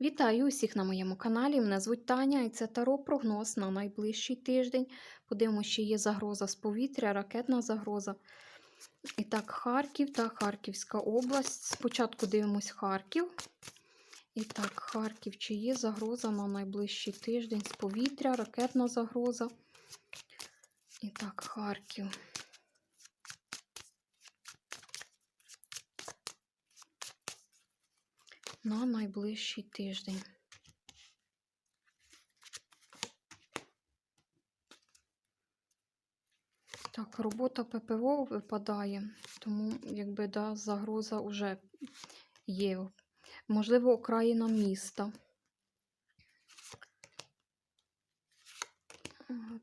Вітаю усіх на моєму каналі. Мене звуть Таня і це Таро прогноз на найближчий тиждень. Подивимося, чи є загроза з повітря, ракетна загроза. І так, Харків та Харківська область. Спочатку дивимось Харків. І так, Харків, чи є загроза на найближчий тиждень з повітря, ракетна загроза. І так, Харків. На найближчий тиждень. Так, робота ППО випадає, тому якби да, загроза вже є. Можливо, окраїна міста.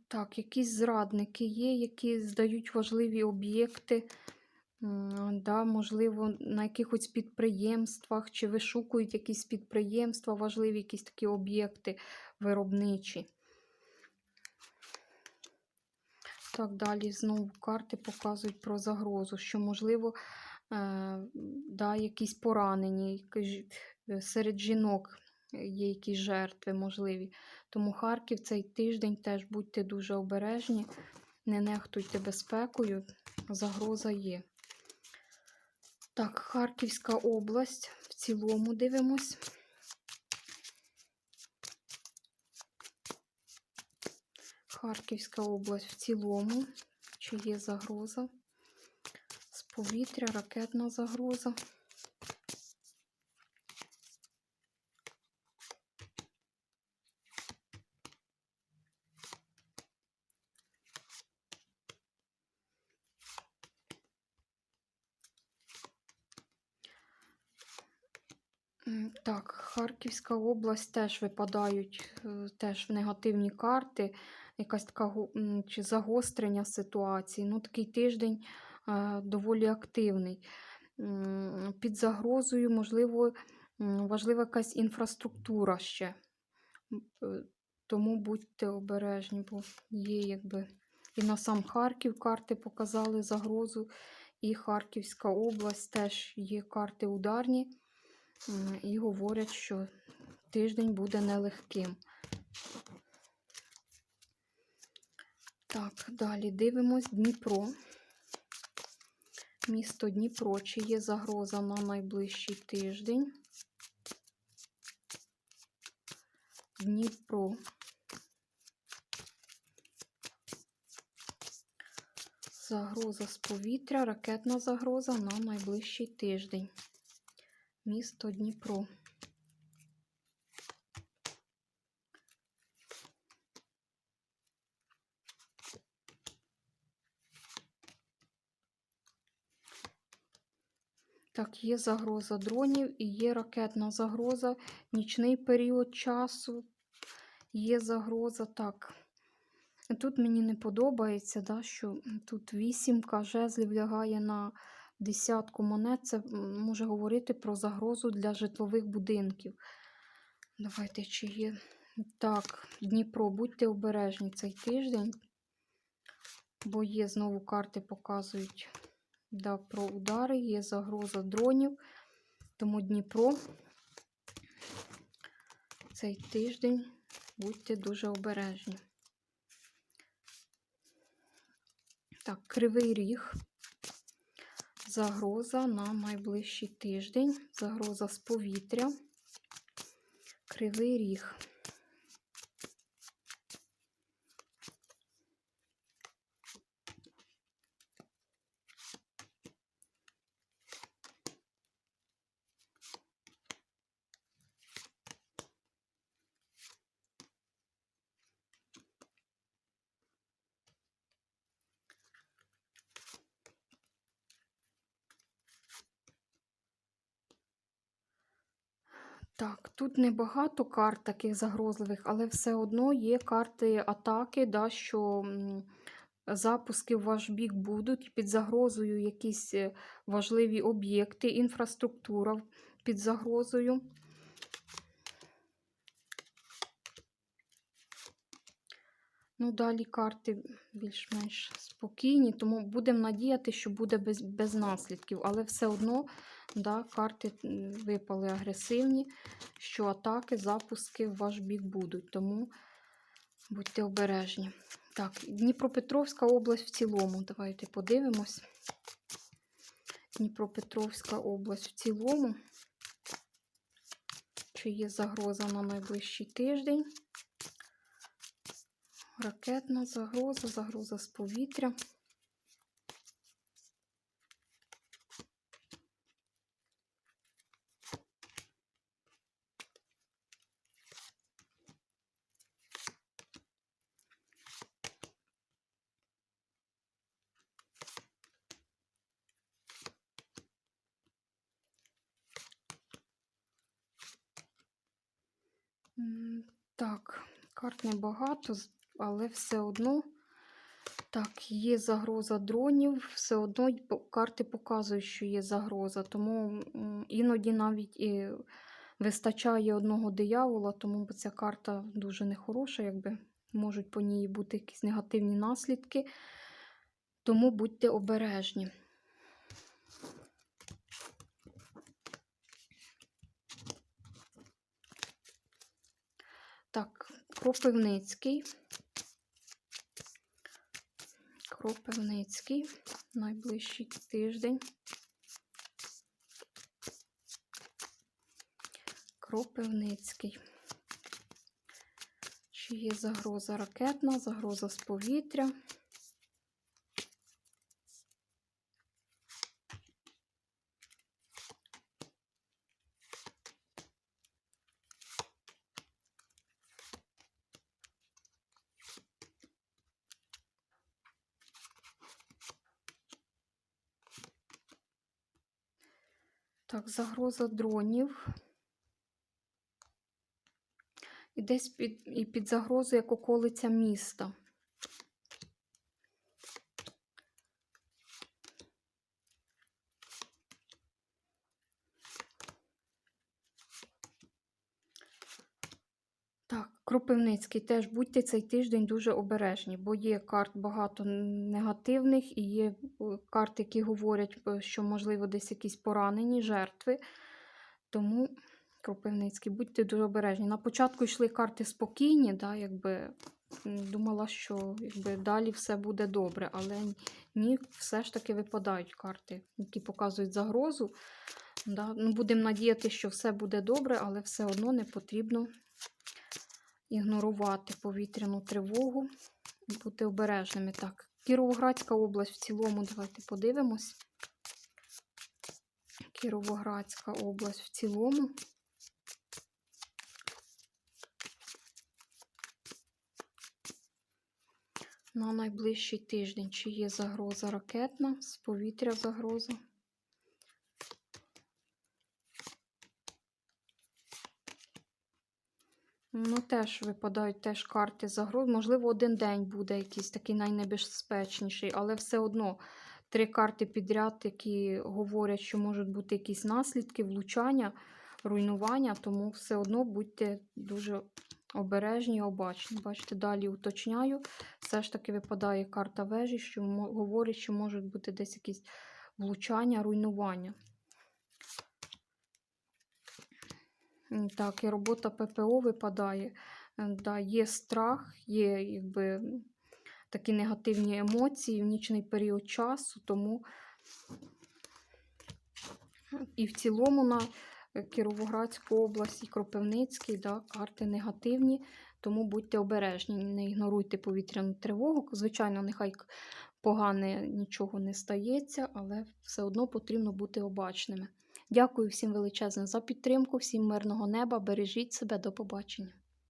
Так, якісь зрадники є, які здають важливі об'єкти. Да, можливо, на якихось підприємствах чи вишукують якісь підприємства, важливі якісь такі об'єкти виробничі. Так, далі знову карти показують про загрозу, що, можливо, е, да, якісь поранені, е, серед жінок є якісь жертви можливі. Тому Харків цей тиждень теж будьте дуже обережні, не нехтуйте безпекою, загроза є. Так, Харківська область в цілому дивимось. Харківська область в цілому. Чи є загроза? З повітря, ракетна загроза. Так, Харківська область теж випадають е, теж в негативні карти, якась така чи загострення ситуації. Ну, такий тиждень е, доволі активний. Під загрозою, можливо, важлива якась інфраструктура ще. Е, Тому будьте обережні, бо є якби і на сам Харків карти показали загрозу, і Харківська область теж є карти ударні. М, І говорять, що тиждень буде нелегким. Так, далі дивимось Дніпро. Місто Дніпро. Чи є загроза на найближчий тиждень? Дніпро. Загроза з повітря, ракетна загроза на найближчий тиждень. Місто Дніпро. Так, є загроза дронів і є ракетна загроза, нічний період часу, є загроза. Так. Тут мені не подобається, да, що тут вісімка жезлів лягає на десятку монет. Це може говорити про загрозу для житлових будинків. Давайте чи є. Так, Дніпро, будьте обережні цей тиждень, бо є знову карти показують да, про удари, є загроза дронів. Тому Дніпро цей тиждень будьте дуже обережні. Так, Кривий Ріг. Загроза на найближчий тиждень. Загроза з повітря. Кривий Ріг. Так, тут небагато карт таких загрозливих, але все одно є карти атаки, да, що запуски в ваш бік будуть під загрозою якісь е, важливі об'єкти, інфраструктура під загрозою. Ну, далі карти більш-менш спокійні, тому будемо надіяти, що буде без, без наслідків. Але все одно да, карти випали агресивні, що атаки, запуски в ваш бік будуть. Тому будьте обережні. Так, Дніпропетровська область в цілому. Давайте подивимось. Дніпропетровська область в цілому. Чи є загроза на найближчий тиждень? Ракетна загроза, загроза з повітря. Так, карт небагато, але все одно. Так, є загроза дронів, все одно карти показують, що є загроза. Тому іноді навіть і вистачає одного диявола, тому ця карта дуже нехороша, якби можуть по ній бути якісь негативні наслідки. Тому будьте обережні. Так, Кропивницький. Кропивницький. Найближчий тиждень. Кропивницький. Чи є загроза ракетна, загроза з повітря? Так, загроза дронів. І десь під, і під загрозу як околиця міста. Так, Кропивницький теж будьте цей тиждень дуже обережні, бо є карт багато негативних і є е, карти, які говорять, е, що, можливо, десь якісь поранені жертви. Тому, Кропивницький, будьте дуже обережні. На початку йшли карти спокійні, да, якби думала, що якби, далі все буде добре, але ні, все ж таки випадають карти, які показують загрозу. Да. Ну, будемо надіяти, що все буде добре, але все одно не потрібно ігнорувати повітряну тривогу, бути обережними. Так, Кіровоградська область в цілому, давайте подивимось. Кіровоградська область в цілому. На найближчий тиждень, чи є загроза ракетна, з повітря загроза. Ну, теж випадають теж карти загроз. Можливо, один день буде якийсь такий найнебезпечніший, але все одно три карти підряд, які говорять, що можуть бути якісь наслідки, влучання, руйнування, тому все одно будьте дуже обережні і обачні. Бачите, далі уточняю. Все ж таки випадає карта вежі, що говорить, що можуть бути десь якісь влучання, руйнування. Так, і робота ППО випадає. Е, Да, є страх, є якби такі негативні емоції в нічний період часу, тому і в цілому на е, Кіровоградську область і Кропивницький, да, карти негативні, тому будьте обережні, не ігноруйте повітряну тривогу. Звичайно, нехай погане нічого не стається, але все одно потрібно бути обачними. Дякую всім величезне за підтримку, всім мирного неба. Бережіть себе, до побачення.